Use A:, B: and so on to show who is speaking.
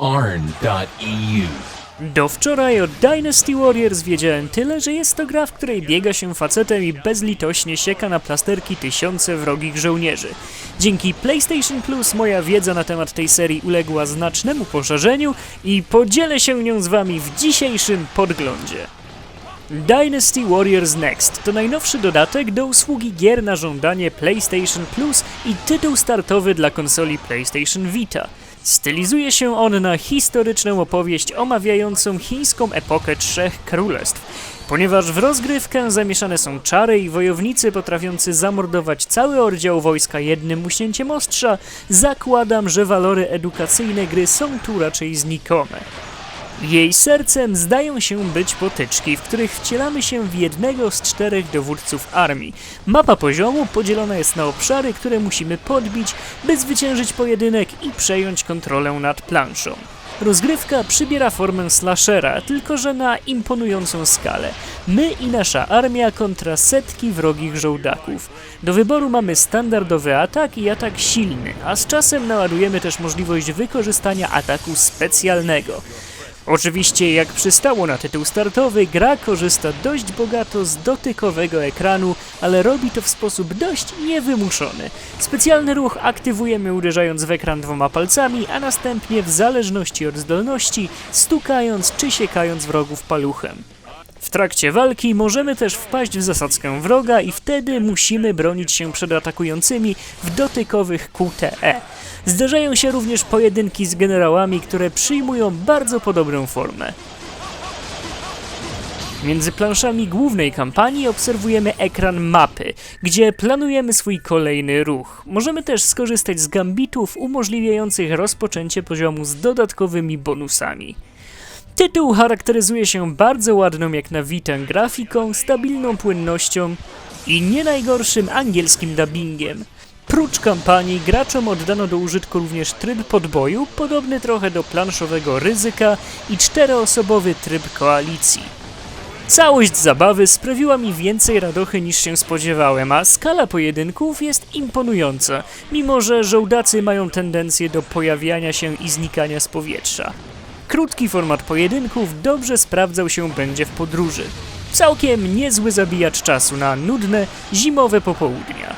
A: arn.eu.
B: Do wczoraj o Dynasty Warriors wiedziałem tyle, że jest to gra, w której biega się facetem i bezlitośnie sieka na plasterki tysiące wrogich żołnierzy. Dzięki PlayStation Plus moja wiedza na temat tej serii uległa znacznemu poszerzeniu i podzielę się nią z wami w dzisiejszym podglądzie. Dynasty Warriors Next to najnowszy dodatek do usługi gier na żądanie PlayStation Plus i tytuł startowy dla konsoli PlayStation Vita. Stylizuje się on na historyczną opowieść omawiającą chińską epokę trzech królestw. Ponieważ w rozgrywkę zamieszane są czary i wojownicy potrafiący zamordować cały oddział wojska jednym uśnięciem ostrza, zakładam, że walory edukacyjne gry są tu raczej znikome. Jej sercem zdają się być potyczki, w których wcielamy się w jednego z czterech dowódców armii. Mapa poziomu podzielona jest na obszary, które musimy podbić, by zwyciężyć pojedynek i przejąć kontrolę nad planszą. Rozgrywka przybiera formę slashera, tylko że na imponującą skalę. My i nasza armia kontra setki wrogich żołdaków. Do wyboru mamy standardowy atak i atak silny, a z czasem naładujemy też możliwość wykorzystania ataku specjalnego. Oczywiście, jak przystało na tytuł startowy, gra korzysta dość bogato z dotykowego ekranu, ale robi to w sposób dość niewymuszony. Specjalny ruch aktywujemy uderzając w ekran dwoma palcami, a następnie w zależności od zdolności stukając czy siekając wrogów paluchem. W trakcie walki możemy też wpaść w zasadzkę wroga i wtedy musimy bronić się przed atakującymi w dotykowych QTE. Zdarzają się również pojedynki z generałami, które przyjmują bardzo podobną formę. Między planszami głównej kampanii obserwujemy ekran mapy, gdzie planujemy swój kolejny ruch. Możemy też skorzystać z gambitów umożliwiających rozpoczęcie poziomu z dodatkowymi bonusami. Tytuł charakteryzuje się bardzo ładną jak na Vita grafiką, stabilną płynnością i nie najgorszym angielskim dubbingiem. Prócz kampanii graczom oddano do użytku również tryb podboju, podobny trochę do planszowego ryzyka i czteroosobowy tryb koalicji. Całość zabawy sprawiła mi więcej radochy niż się spodziewałem, a skala pojedynków jest imponująca, mimo że żołdacy mają tendencję do pojawiania się i znikania z powietrza. Krótki format pojedynków dobrze sprawdzał się będzie w podróży. Całkiem niezły zabijacz czasu na nudne, zimowe popołudnia.